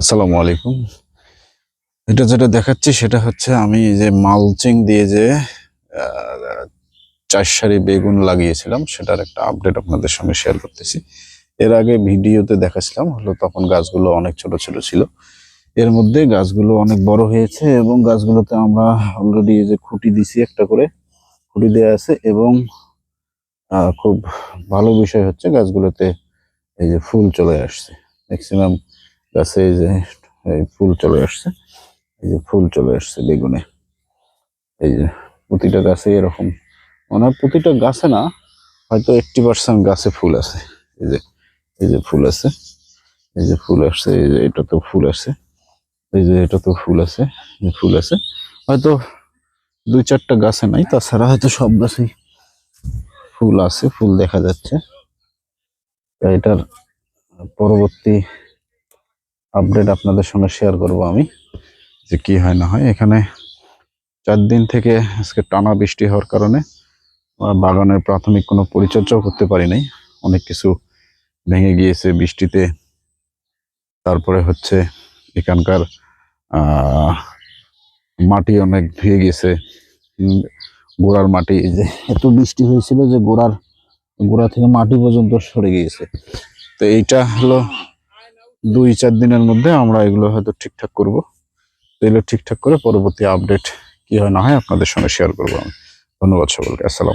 আসসালামু আলাইকুম। এটা যেটা দেখাচ্ছি সেটা হচ্ছে আমি যে মালচিং দিয়ে যে চার সারি বেগুন লাগিয়েছিলাম, সেটার একটা আপডেট আপনাদের সঙ্গে শেয়ার করতেছি। এর আগে ভিডিওতে দেখাছিলাম, হলো তখন গাছগুলো অনেক ছোট ছোট ছিল। এর মধ্যে গাছগুলো অনেক বড় হয়েছে এবং গাছগুলোতে আমরা অলরেডি যে খুঁটি দিছি একটা করে, খুঁটি দেওয়া আছে এবং খুব ভালো বিষয় হচ্ছে গাছগুলোতে এই যে ফুল চলে আসছে। ম্যাক্সিমাম গাছে এই যে, এই ফুল চলে আসছে। এই যে ফুল চলে আসছে বেগুনে। এই যে প্রতিটা গাছে এরকম। মানে প্রতিটা গাছে না, হয়তো এইটটি পার্সেন্ট গাছে ফুল আছে। এই যে এই যে ফুল আছে। এই যে ফুল আসছে, এই যে এটা তো ফুল আছে। এই যে এটা তো ফুল আছে ফুল আছে। হয়তো দুই চারটা গাছে নাই, তাছাড়া হয়তো সব গাছেই ফুল আছে, ফুল দেখা যাচ্ছে। এটার পরবর্তী আপডেট আপনাদের সঙ্গে শেয়ার করব আমি যে কি হয় না হয়। এখানে চার দিন থেকে আজকে টানা বৃষ্টি হওয়ার কারণে বাগানের প্রাথমিক কোনো পরিচর্যাও করতে পারি নাই। অনেক কিছু ভেঙে গিয়েছে বৃষ্টিতে। তারপরে হচ্ছে এখানকার মাটি অনেক ধুয়ে উম, গোড়ার মাটি যে এত বৃষ্টি হয়েছিল যে গোড়ার গোড়া থেকে মাটি পর্যন্ত সরে গিয়েছে। তো এইটা হলো দুই চার দিনের মধ্যে আমরা এগুলো হয়তো ঠিকঠাক করব। এগুলো ঠিকঠাক করে পরবর্তী আপডেট কি হয় না হয় আপনাদের সঙ্গে শেয়ার করব আমি। ধন্যবাদ সকলকে, আসসালাম